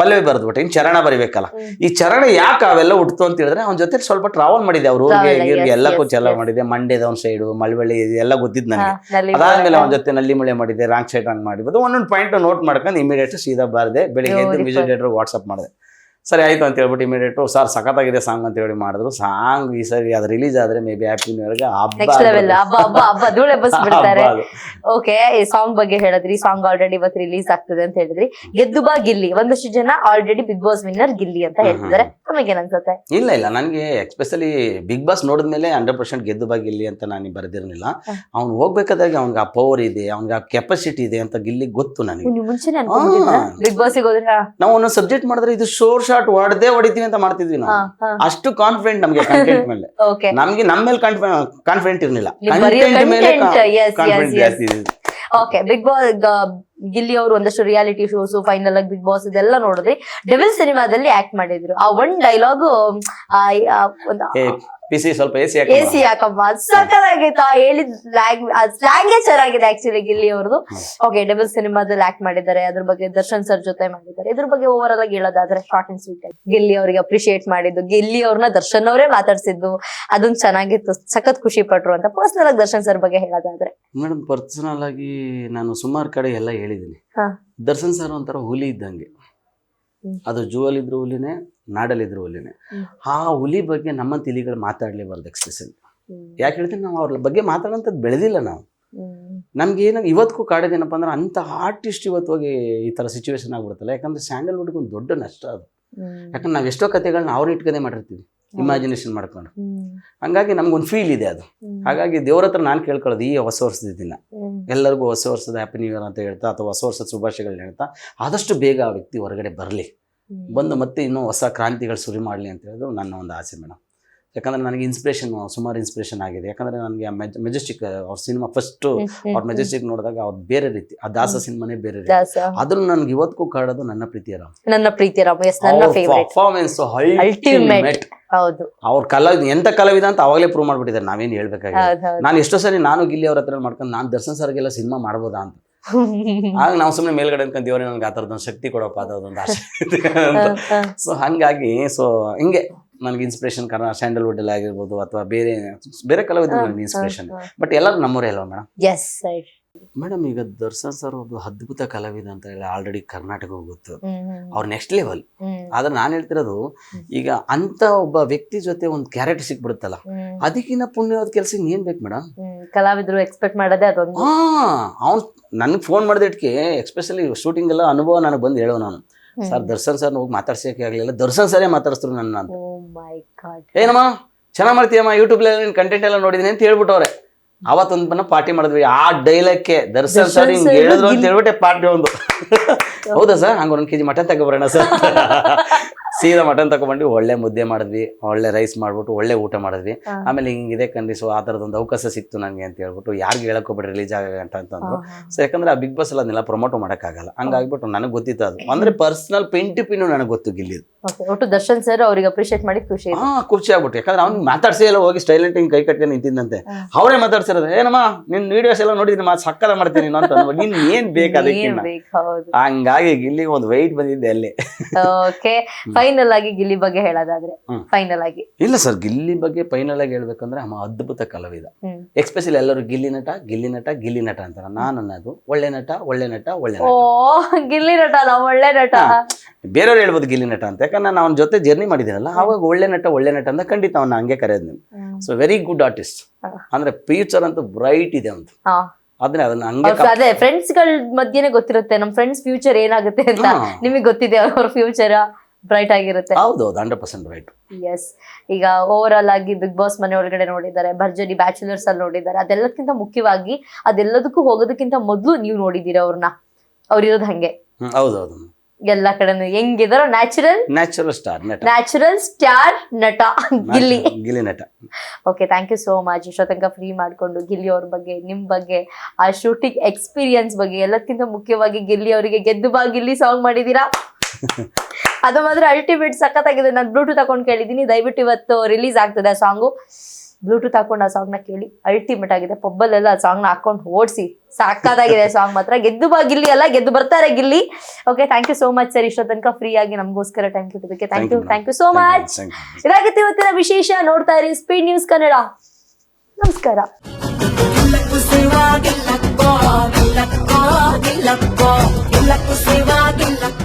A: ಪಲ್ಲವಿ ಬರ್ದ್ಬಿಟ್ಟೆ ಇನ್ ಚರಣ ಬರಿಬೇಕಲ್ಲ. ಈ ಚರಣ ಯಾಕೆ ಅವೆಲ್ಲ ಹುಟ್ತು ಅಂತ ಹೇಳಿದ್ರೆ ಅವ್ನ ಜೊತೆ ಸ್ವಲ್ಪ ಟ್ರಾವೆಲ್ ಮಾಡಿದೆ. ಅವ್ರ ಊರಿಗೆ ಎಲ್ಲಕ್ಕೂ
B: yes.
A: ಮಾಡಿದೆ. ಮಂಡ್ಯದ ಒಂದ್ ಸೈಡು ಮಳವಳ್ಳಿ ಇದೆಲ್ಲ ಗೊತ್ತಿದ್ದು ನನಗೆ. ಅದಾದ್ಮೇಲೆ ಅವನ ಜೊತೆ ನಲ್ಲಿ ಮಳೆ ಮಾಡಿದೆ ರಾಂಗ್ ಸೈಡ್ ರಾಂಗ್ ಮಾಡಿದ್ದು ಒಂದೊಂದು ಪಾಯಿಂಟ್ ನೋಟ್ ಮಾಡ್ಕೊಂಡು ಇಮಿಡಿಯೇಟ್ ಸೀದಾ ಬಾರದೆ ಬೆಳಿಗ್ಗೆ ಎದ್ದು ಡೈರೆಕ್ಟರ್ ವಾಟ್ಸಪ್ ಮಾಡಿದೆ. ಸರಿ ಆಯ್ತು ಅಂತ ಹೇಳ್ಬಿಟ್ಟು ಇಮಿಡಿಯೇಟ್ ಸರ್ ಸಖತ್ತಾಗಿದೆ ಸಾಂಗ್ ಅಂತ ಹೇಳಿ ಮಾಡಿದ್ರು. ಸಾಂಗ್ ಈ ಸರಿ ಅದು ರಿಲೀಸ್ ಆದ್ರೆ ಮೇ ಬಿ ಹ್ಯಾಪಿ ನ್ಯೂ ಇಯರ್ಗೆ ಹಬ್ಬ
B: ಓಕೆ (laughs) ಈ ಸಾಂಗ್ ಬಗ್ಗೆ ಹೇಳಿದ್ರಿ ಸಾಂಗ್ ಆಲ್ರೆಡಿ ಇವತ್ತು ರಿಲೀಸ್ ಆಗ್ತದೆ ಅಂತ ಹೇಳಿದ್ರಿ. ಗೆದ್ದು ಬಾ ಗಿಲ್ಲಿ. ಒಂದಷ್ಟು ಜನ already Big Boss winner Gilli ಅಂತ ಹೇಳ್ತಿದ್ದಾರೆ. ನಮಗೆ ಅನ್ಸುತ್ತೆ
A: ಇಲ್ಲ ಇಲ್ಲ. ನನಗೆ ಎಕ್ಸ್ಪೆಷಲಿ ಬಿಗ್ ಬಾಸ್ ನೋಡಿದ್ಮೇಲೆ ಹಂಡ್ರೆಡ್ ಪರ್ಸೆಂಟ್ ಗೆದ್ದು ಬಾಗಿಲ್ಲಿ ಅಂತ ನಾನು ಬರೆದಿರಲಿಲ್ಲ. ಅವ್ನು ಹೋಗ್ಬೇಕಾದಾಗ ಅವ್ನಿಗೆ ಆ ಪವರ್ ಇದೆ ಅವ್ನಿಗೆ ಆ ಕೆಪಾಸಿಟಿ ಇದೆ ಅಂತ ಗಿಲ್ಲಿ ಗೊತ್ತು ನನಗೆ.
B: ಮುಂಚೆನೆ ಬಿಗ್ ಬಾಸ್ ಹೋದ್ರೆ?
A: ನಾವು ಒಂದೊಂದು ಸಬ್ಜೆಕ್ಟ್ ಮಾಡಿದ್ರೆ ಇದು ಶೋರ್ ಶಾಟ್ ಹೊಡೆದೇ ಹೊಡಿತೀವಿ ಅಂತ ಮಾಡ್ತಿದ್ವಿ ನಾವು. ಅಷ್ಟು ಕಾನ್ಫಿಡೆಂಟ್ ನಮಗೆ ಕಂಟೆಂಟ್ ಮೇಲೆ. ನಮ್ಗೆ ನಮ್ಮ ಮೇಲೆ ಕಾನ್ಫಿಡೆಂಟ್ ಇರಲಿಲ್ಲ. ಕಂಟೆಂಟ್ ಮೇಲೆ ಕಾನ್ಫಿಡೆಂಟ್ ಜಾಸ್ತಿ
B: ಓಕೆ ಬಿಗ್ ಬಾಸ್ ಗಿಲ್ಲಿ ಅವರು ಒಂದಷ್ಟು ರಿಯಾಲಿಟಿ ಶೋಸ್ ಫೈನಲ್ ಆಗಿ ಬಿಗ್ ಬಾಸ್ ಇದೆಲ್ಲ ನೋಡಿದ್ರಿ ಡೆವಿಲ್ ಸಿನಿಮಾದಲ್ಲಿ ಆಕ್ಟ್ ಮಾಡಿದ್ರು. ಆ ಒನ್ ಡೈಲಾಗ್
A: ಸ್ವಲ್ಪ
B: ಎಸಿ ಯಾಕಮ್ಮ ಸಕಲಾಗಿತ್ತು ಹೇಳಿದ ಲ್ಯಾಂಗ್ವೇಜ್ ಚೆನ್ನಾಗಿದೆ ಆಕ್ಚುಲಿ ಗಿಲ್ಲಿ ಅವ್ರದ್ದು ಓಕೆ ಡೆವಿಲ್ ಸಿನಿಮಾದಲ್ಲಿ ಆಕ್ಟ್ ಮಾಡಿದ್ದಾರೆ. ಅದ್ರ ಬಗ್ಗೆ ದರ್ಶನ್ ಸರ್ ಜೊತೆ ಮಾಡಿದ್ದಾರೆ. ಇದ್ರ ಬಗ್ಗೆ ಓವರ್ ಆಗಿ ಹೇಳೋದಾದ್ರೆ ಶಾರ್ಟ್ ಅಂಡ್ ಸ್ವೀಟ್ ಗಿಲ್ಲಿ ಅವರಿಗೆ ಅಪ್ರಿಶಿಯೇಟ್ ಮಾಡಿದ್ದು. ಗಿಲ್ಲಿ ಅವ್ರನ್ನ ದರ್ಶನ್ ಅವರೇ ಮಾತಾಡ್ಸಿದ್ದು. ಅದೊಂದು ಚೆನ್ನಾಗಿತ್ತು. ಸಖತ್ ಖುಷಿ ಪಟ್ರು ಅಂತ. ಪರ್ಸನಲ್ ಆಗಿ ದರ್ಶನ್ ಸರ್ ಬಗ್ಗೆ ಹೇಳೋದಾದ್ರೆ.
A: ಮೇಡಮ್ ಪರ್ಸನಲ್ ಆಗಿ ನಾನು ಸುಮಾರು ಕಡೆ ಎಲ್ಲ ಹೇಳಿದ್ದೀನಿ.
B: ಹಾ.
A: ದರ್ಶನ್ ಸರ್ ಒಂಥರ ಹುಲಿ ಇದ್ದಂಗೆ.
B: ಅದು
A: ಅದು ಇದ್ರೂ ಹುಲಿನೇ ನಾಡಲ್ಲಿದ್ರು ಹುಲಿನೇ. ಆ ಹುಲಿ ಬಗ್ಗೆ ನಮ್ಮ ತಿಲಿಗಳು ಮಾತಾಡಲೇಬಾರ್ದು ಎಕ್ಸ್ಪ್ರೆಷನ್ ಯಾಕೆ ಹೇಳ್ತೀನಿ ನಾವು ಅವ್ರ ಬಗ್ಗೆ ಮಾತಾಡೋಂಥದ್ದು ಬೆಳೆದಿಲ್ಲ ನಾವು. ನಮ್ಗೆ ಏನಾಗ ಇವತ್ತಿಗೂ ಕಾಡೋದೇನಪ್ಪ ಅಂದ್ರೆ ಅಂಥ ಆರ್ಟಿಸ್ಟ್ ಇವತ್ತು ಹೋಗಿ ಈ ಥರ ಸಿಚುವೇಶನ್ ಆಗ್ಬಿಡುತ್ತಲ್ಲ. ಯಾಕಂದ್ರೆ ಸ್ಯಾಂಡಲ್ವುಡ್ಗೆ ಒಂದು ದೊಡ್ಡ ನಷ್ಟ ಅದು. ಯಾಕಂದ್ರೆ ನಾವು ಎಷ್ಟೋ ಕಥೆಗಳನ್ನ ಅವ್ರನ್ನ ಇಟ್ಕೊಂಡೇ ಮಾಡಿರ್ತೀವಿ. ಇಮ್ಯಾಜಿನೇಷನ್ ಮಾಡ್ಕೊಂಡು. ಹಂಗಾಗಿ ನಮ್ಗೊಂದು ಫೀಲ್ ಇದೆ ಅದು. ಹಾಗಾಗಿ ದೇವ್ರ ಹತ್ರ ನಾನು ಕೇಳ್ಕೊಳ್ಳೋದು ಈ ಹೊಸ ವರ್ಷದ ದಿನ. ಎಲ್ಲರಿಗೂ ಹೊಸ ವರ್ಷದ ಹ್ಯಾಪಿ ನ್ಯೂ ಇಯರ್ ಅಂತ ಹೇಳ್ತಾ ಅಥವಾ ಹೊಸ ವರ್ಷದ ಶುಭಾಶಯಗಳನ್ನ ಹೇಳ್ತಾ ಆದಷ್ಟು ಬೇಗ ಆ ವ್ಯಕ್ತಿ ಹೊರಗಡೆ ಬರಲಿ. ಬಂದು ಮತ್ತೆ ಇನ್ನೂ ಹೊಸ ಕ್ರಾಂತಿಗಳು ಶುರು ಮಾಡಲಿ ಅಂತ ಹೇಳೋದು ನನ್ನ ಒಂದು ಆಸೆ ಮೇಡಮ್ ಯಾಕಂದ್ರೆ ನನಗೆ ಇನ್ಸ್ಪಿರೇಷನ್ ಸುಮಾರು ಇನ್ಸ್ಪಿರೇಷನ್ ಆಗಿದೆ. ಯಾಕಂದ್ರೆ ನನಗೆ ಮೆಜೆಸ್ಟಿಕ್ ಅವ್ರ ಸಿನಿಮಾ ಫಸ್ಟ್ ಅವ್ರ ಮೆಜೆಸ್ಟಿಕ್ ನೋಡಿದಾಗ ಅವ್ರ ಬೇರೆ ರೀತಿ ಆ ದಾಸ ಸಿನಿಮಾನೇ ಬೇರೆ ರೀತಿ. ಅದನ್ನು ನನಗೆ ಇವತ್ತಿಗೂ ಕಾಡೋದು ನನ್ನ ಪ್ರೀತಿಯ ರಾಮ್.
B: ನನ್ನ ಪ್ರೀತಿ ರಾಮ್. ಎಸ್ ನನ್ನ ಫೇವ್ರೇಟ್
A: ಪರ್ಫಾರ್ಮೆನ್ಸ್. ಅಲ್ಟಿಮೇಟ್
B: ಹೌದು.
A: ಅವ್ರ ಕಲಾವಿದ ಎಂತ ಕಲಾವಿದ ಅಂತ ಅವಾಗಲೇ ಪ್ರೂವ್ ಮಾಡ್ಬಿಟ್ಟಿದ್ದಾರೆ. ನಾವೇನು
B: ಹೇಳ್ಬೇಕಾಗಿ
A: ನಾನು ಎಷ್ಟೋ ಸರಿ ನಾನು ಗಿಲ್ಲಿ ಅವ್ರ ಹತ್ರ ಮಾಡ್ಕೊಂಡು ನಾನು ದರ್ಶನ್ ಸರ್ಗೆಲ್ಲ ಸಿನಿಮಾ ಮಾಡ್ಬೋದಾ ಅಂತ. (laughs) ಆಗ ನಾವು ಸುಮ್ಮನೆ ಮೇಲ್ಗಡೆ ಅನ್ಕೊಂಡು ದೇವ್ರೆ ನನ್ಗೆ ಆ ಥರದೊಂದು ಶಕ್ತಿ ಕೊಡಪ್ಪ ಅದೊಂದು ಆಸೆ ಸೊ ಹಂಗಾಗಿ ಸೊ ಹಿಂಗೆ. ನನಗೆ ಇನ್ಸ್ಪಿರೇಷನ್ ಕಾರಣ ಸ್ಯಾಂಡಲ್ವುಡ್ ಅಲ್ಲಿ ಆಗಿರ್ಬೋದು ಅಥವಾ ಬೇರೆ ಬೇರೆ ಕಲಾವಿದ್ರು ನನಗೆ ಇನ್ಸ್ಪಿರೇಷನ್ ಬಟ್ ಎಲ್ಲರೂ ನಮ್ಮೂರೇ ಅಲ್ವಾ ಮೇಡಮ್
B: ಎಸ್
A: ಮೇಡಮ್ ಈಗ ದರ್ಶನ್ ಸರ್ ಒಬ್ಬ ಅದ್ಭುತ ಕಲಾವಿದ ಅಂತ ಹೇಳಿ ಆಲ್ರೆಡಿ ಕರ್ನಾಟಕ ಗೊತ್ತು ಅವ್ರ ನೆಕ್ಸ್ಟ್ ಲೆವೆಲ್ ಆದ್ರೆ ನಾನು ಹೇಳ್ತಿರೋದು ಈಗ ಅಂತ ಒಬ್ಬ ವ್ಯಕ್ತಿ ಜೊತೆ ಒಂದು ಕ್ಯಾರೆಕ್ಟರ್ ಸಿಕ್ಬಿಡುತ್ತಲ್ಲ ಅದಕ್ಕಿಂತ ಪುಣ್ಯವಾದ ಕೆಲಸ ಏನ್ ಬೇಕು ಮೇಡಮ್
B: ಕಲಾವಿದ್ರು ಎಕ್ಸ್ಪೆಕ್ಟ್ ಮಾಡೋದೇ ಅದೊಂದು.
A: ಹಾ ಅವ್ನು ನನಗೆ ಫೋನ್ ಮಾಡಿದಕ್ಕೆ ಎಕ್ಸ್ಪೆಷಲಿ ಶೂಟಿಂಗ್ ಎಲ್ಲ ಅನುಭವ ನನಗೆ ಬಂದು ಹೇಳೋ ನಾನು. ಸರ್ ದರ್ಶನ್ ಸರ್ ಹೋಗಿ ಮಾತಾಡ್ಸೋಕೆ ಆಗಲಿಲ್ಲ. ದರ್ಶನ್ ಸರೇ ಮಾತಾಡಿಸ್ರು ನನ್ನ ಅಂತ.
B: ಗಾಡ್
A: ಏನಮ್ಮ ಚೆನ್ನಾಗಿ ಮಾಡ್ತೀಯಮ್ಮ ಯೂಟ್ಯೂಬ್ಲೆಲ್ಲ ನಿನ್ನ ಕಂಟೆಂಟ್ ಎಲ್ಲ ನೋಡಿದೀನಿ ಅಂತ ಹೇಳ್ಬಿಟ್ಟವ್ರೆ. ಅವತ್ತೊಂದು ಬನ್ನ ಪಾರ್ಟಿ ಮಾಡಿದ್ವಿ. ಆ ಡೈಲಕ್ಕೆ ದರ್ಶನ್ ಸರ್ ಹಿಂಗೆ ಹೇಳಿದ್ರು ಅಂತ ಹೇಳ್ಬಿಟ್ಟೆ ಪಾರ್ಟಿ ಒಂದು. (laughs) ಹೌದಾ ಸರ್? ಹಂಗ ಒಂದು ಕೆಜಿ ಮಟನ್ ತಗೊಬರೋಣ ಸರ್. (laughs) ಸೀದಾ ಮಟನ್ ತಗೊಂಡ್ವಿ ಒಳ್ಳೆ ಮುದ್ದೆ ಮಾಡಿದ್ವಿ ಒಳ್ಳೆ ರೈಸ್ ಮಾಡ್ಬಿಟ್ಟು ಒಳ್ಳೆ ಊಟ ಮಾಡಿದ್ವಿ. ಆಮೇಲೆ ಹಿಂಗಿದೆ ಇದೇ ಸೊ ಆ ಥರದೊಂದು ಅವಕಾಶ ಸಿಕ್ತು ನನಗೆ ಅಂತ ಹೇಳ್ಬಿಟ್ಟು ಯಾರಿಗೆ ಹೇಳಕ್ಕೋಬೇಡಿ ರಿಲೀಸ್ ಅಂತ ಅಂತಂದ್ರು. ಸೊ ಯಾಕಂದ್ರೆ ಆ ಬಿಗ್ ಬಾಸ್ ಎಲ್ಲ ಅದನ್ನೆಲ್ಲ ಪ್ರಮೋಟ್ ಮಾಡೋಕ್ಕಾಗಲ್ಲ. ಹಂಗಾಗ್ಬಿಟ್ಟು ನನಗೆ ಗೊತ್ತಿತ್ತು ಅದು. ಅಂದ್ರೆ ಪರ್ಸನಲ್ ಪಿನ್ ಟು ಪಿನ್ನು ನನಗೆ ಗೊತ್ತು
B: ಗಿಲ್ಲಿ ಒಟ್ಟು ದರ್ಶನ್ ಸರ್ ಅವ್ರಿಗೆ ಅಪ್ರಿಶಿಯೇಟ್ ಮಾಡಿ ಖುಷಿ
A: ಹಾ ಖುಷಿ ಆಗ್ಬಿಟ್ಟು. ಯಾಕಂದ್ರೆ ಅವ್ನ್ ಮಾತಾಡ್ಸಿ ಎಲ್ಲ ಹೋಗಿ ಸ್ಟೈಲೆಂಟ್ ಹಿಂಗ್ ಕೈ ಕಟ್ಕೊಂಡು ನಿಂತಿದ್ದಂತೆ. ಅವರೇ ಮಾತಾಡ್ಸಿರೋದು ಏನಮ್ಮ ನಿನ್ ವಿಡಿಯೋಸ್ ಎಲ್ಲ ನೋಡಿದ್ರೆ ಮಾತು ಸಕ್ಕದ ಮಾಡ್ತೀನಿ ನೀನು ಅಂತ. ನಿನ್ ಏನ್ ಬೇಕು ಅದಕ್ಕೆ ಹಂಗಾಗಿ ಇಲ್ಲಿಗೆ ಒಂದು ವೈಟ್ ಬಂದಿದ್ದೆ ಅಲ್ಲಿ.
B: ಓಕೆ ಫೈನಲ್ ಆಗಿ ಗಿಲ್ಲಿ ಬಗ್ಗೆ ಹೇಳೋದಾದ್ರೆ
A: ಹ್ಮ್.
B: ಫೈನಲ್ ಆಗಿ
A: ಇಲ್ಲ ಸರ್ ಗಿಲ್ಲಿ ಬಗ್ಗೆ ಫೈನಲ್ ಆಗಿ ಹೇಳ್ಬೇಕಂದ್ರೆ ಅಮ್ಮ ಅದ್ಭುತ ಕಲಾವಿದ
B: ಹ್ಮ್.
A: ಎಕ್ಸ್ಪೆಷಲಿ ಎಲ್ಲರೂ ಗಿಲ್ಲಿ ನಟ ಗಿಲ್ಲಿ ನಟ ಗಿಲ್ಲಿ ನಟ ಅಂತಾರ ನಾನು ಅನ್ನೋದು ಒಳ್ಳೆ ನಟ ಒಳ್ಳೆ ನಟ ಒಳ್ಳೆ
B: ಓ
A: ನಟ
B: ಗಿಲ್ಲಿ ನಟ ನಾವು ಒಳ್ಳೆ ನಟ
A: ಹಾ. ಬೇರೆಯವ್ರು ಹೇಳ್ಬೋದು ಗಿಲ್ಲಿ ನಟ ಅಂತ ಯಾಕಂದ್ರೆ ನಾನು ಅವನ ಜೊತೆ ಜರ್ನಿ ಮಾಡಿದ್ದೀನಲ್ಲ ಅವಾಗ ಒಳ್ಳೆ ನಟ ಒಳ್ಳೆ ನಟ ಅಂತ ಖಂಡಿತ ಅವ್ನ ಹಂಗೆ ಕರೆಯೋದು ನೀವು
B: ಹ್ಮ್.
A: ಸೊ ವೆರಿ ಗುಡ್ ಆರ್ಟಿಸ್ಟ್
B: ಹಾ.
A: ಅಂದ್ರೆ ಫ್ಯೂಚರ್ ಅಂತೂ ಬ್ರೈಟ್ ಇದೆ ಅಂತ
B: ಹಾ.
A: ಆದ್ರೆ ಅದನ್ನ ಹಂಗೆ
B: ಅವ್ರ್ ಅದೇ ಫ್ರೆಂಡ್ಸ್ಗಳ ಮಧ್ಯೆನೆ ಗೊತ್ತಿರುತ್ತೆ ನಮ್ ಫ್ರೆಂಡ್ಸ್ ಫ್ಯೂಚರ್ ಏನಾಗುತ್ತೆ ಅಂತ
A: ಹಾ.
B: ನಿಮಗೆ ಗೊತ್ತಿದೆ ಅವ್ರ ಫ್ಯೂಚರ್ ಬ್ರೈಟ್ ಆಗಿರುತ್ತೆ.
A: ಹೌದು ಹೌದು ಹಂಡ್ರೆಡ್ ಪರ್ಸೆಂಟ್ ರೈಟ್
B: ಎಸ್ ಈಗ ಓವರ್ ಆಲ್ ಆಗಿ ಬಿಗ್ ಬಾಸ್ ಮನೆ ಒಳಗಡೆ ನೋಡಿದ್ದಾರೆ ಭರ್ಜರಿ ಬ್ಯಾಚುಲರ್ಸ್ ಅಲ್ಲಿ ನೋಡಿದ್ದಾರೆ ಅದೆಲ್ಲಕ್ಕಿಂತ ಮುಖ್ಯವಾಗಿ ಅದೆಲ್ಲದಕ್ಕೂ ಹೋಗೋದಕ್ಕಿಂತ ಮೊದಲು ನೀವು ನೋಡಿದ್ದೀರಾ ಅವ್ರನ್ನ. ಅವ್ರಿರೋದು ಹಂಗೆ.
A: ಹೌದು ಹೌದು.
B: ಎಲ್ಲ ಕಡೆನು ಹೆಂಗಿದಾರೋ ನ್ಯಾಚುರಲ್
A: ನ್ಯಾಚುರಲ್ ಸ್ಟಾರ್ ನಟ.
B: ನ್ಯಾಚುರಲ್ ಸ್ಟಾರ್ ನಟ ಗಿಲ್ಲಿ.
A: ಗಿಲ್ಲಿ ನಟ.
B: Okay thank you so much ಇಷ್ಟೋ ತನಕ ಫ್ರೀ ಮಾಡ್ಕೊಂಡು ಗಿಲ್ಲಿ ಅವ್ರ ಬಗ್ಗೆ ನಿಮ್ ಬಗ್ಗೆ ಆ ಶೂಟಿಂಗ್ ಎಕ್ಸ್ಪೀರಿಯನ್ಸ್ ಬಗ್ಗೆ ಎಲ್ಲಕ್ಕಿಂತ ಮುಖ್ಯವಾಗಿ ಗಿಲ್ಲಿ ಅವರಿಗೆ ಗೆದ್ದು ಬಾ ಗಿಲ್ಲಿ ಸಾಂಗ್ ಮಾಡಿದೀರಾ ಅದು ಮಾತ್ರ ಅಲ್ಟಿಮೇಟ್ ಸಖತ್ತಾಗಿದೆ. ನಾನು ಬ್ಲೂಟೂತ್ ಹಾಕೊಂಡು ಕೇಳಿದ್ದೀನಿ. ದಯವಿಟ್ಟು ಇವತ್ತು ರಿಲೀಸ್ ಆಗ್ತದೆ ಆ ಸಾಂಗು ಬ್ಲೂಟೂತ್ ಹಾಕೊಂಡು ಆ ಸಾಂಗ್ನ ಕೇಳಿ. ಅಲ್ಟಿಮೇಟ್ ಆಗಿದೆ. ಪಬ್ಬಲ್ಲೆಲ್ಲ ಆ ಸಾಂಗ್ನ ಹಾಕೊಂಡು ಓಡಿಸಿ. ಸಾಕಾದಾಗಿದೆ ಸಾಂಗ್ ಮಾತ್ರ. ಗೆದ್ದು ಬಾ ಗಿಲ್ಲಿ ಅಲ್ಲ ಗೆದ್ದು ಬರ್ತಾರೆ Gilli. Okay thank you so much sir ಇಷ್ಟೋ ತನಕ ಫ್ರೀ ಆಗಿ ನಮಗೋಸ್ಕರ ಟೈಮ್ ಕೊಟ್ಟಿದ್ದಕ್ಕೆ thank you thank you so much ಇದಾಗುತ್ತೆ ಇವತ್ತಿನ ವಿಶೇಷ. ನೋಡ್ತಾ ಇರಿ ಸ್ಪೀಡ್ ನ್ಯೂಸ್ ಕನ್ನಡ ನಮಸ್ಕಾರ.
C: ಇಲ್ಲಕ್ಕೂ ಗಿಲ್ಲಕ್ಕೋ ಗಿಲ್ಲಕ್ಕೋ ಗಿಲ್ಲಕ್ಕು.